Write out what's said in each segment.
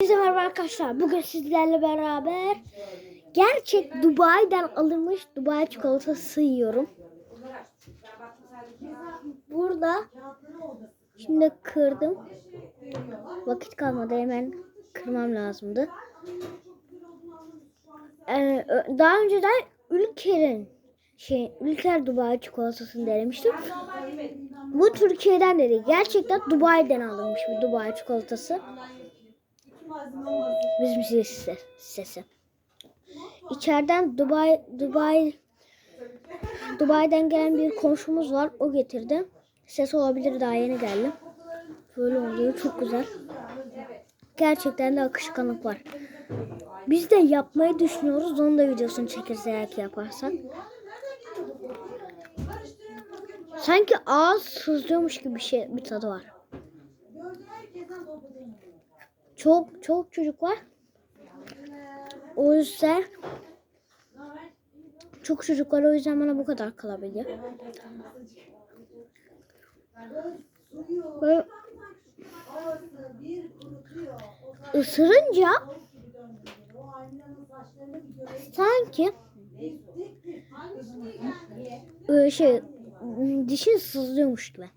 Herkese merhaba arkadaşlar. Bugün sizlerle beraber gerçek Dubai'den alınmış Dubai çikolatası yiyorum. Burada şimdi kırdım. Vakit kalmadı hemen kırmam lazımdı. Ee, daha önceden Ülker'in şey Ülker Dubai çikolatasını denemiştim. Bu Türkiye'den de değil. Gerçekten Dubai'den alınmış bir Dubai çikolatası. Bizim sesi. sesi. İçeriden Dubai Dubai Dubai'den gelen bir komşumuz var. O getirdi. Ses olabilir daha yeni geldi. Böyle oluyor. Çok güzel. Gerçekten de akışkanlık var. Biz de yapmayı düşünüyoruz. Onun da videosunu ki yaparsak. Sanki ağız sızlıyormuş gibi bir şey bir tadı var. Çok çok çocuk var. O yüzden çok çocuk var o yüzden bana bu kadar kalabiliyor. Böyle ısırınca sanki böyle şey dişin sızlıyormuş gibi.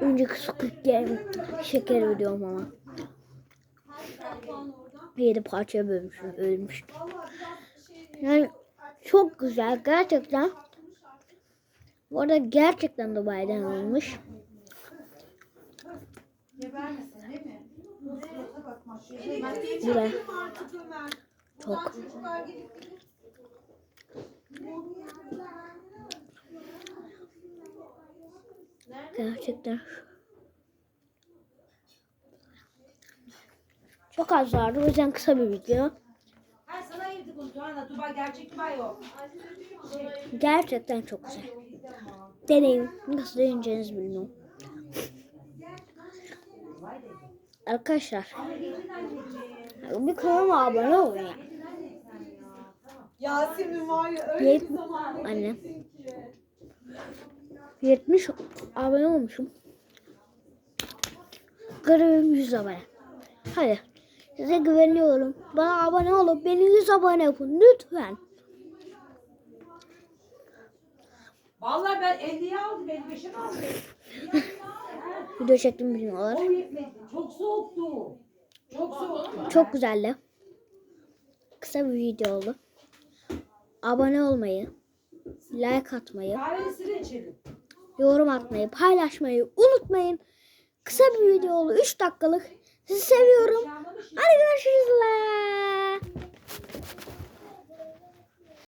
Önceki Squid Game şeker videom ama. Yedi parçaya bölmüşüm, ölmüş. Yani çok güzel gerçekten. Bu arada gerçekten Dubai'den alınmış. Buraya. Çok. Gerçekten. Çok az vardı. O yüzden kısa bir video. Gerçekten çok güzel. Deneyin. Nasıl deneyeceğinizi bilmiyorum. Arkadaşlar. Bir kanalıma abone olun ya. Yasemin var ya öyle bir zaman anne. 70 abone olmuşum. Garibim 100 abone. Hadi. Size güveniyorum. Bana abone olup beni 100 abone yapın. Lütfen. Vallahi ben 50'ye aldım. 55'e mi aldım? Video çektim bilmiyorlar. Çok soğuktu. Çok soğuktu. Çok güzeldi. Kısa bir video oldu. Abone olmayı, like atmayı, Kahveni içelim. Yorum atmayı, paylaşmayı unutmayın. Kısa bir video oldu. 3 dakikalık. Sizi seviyorum. Hadi görüşürüz.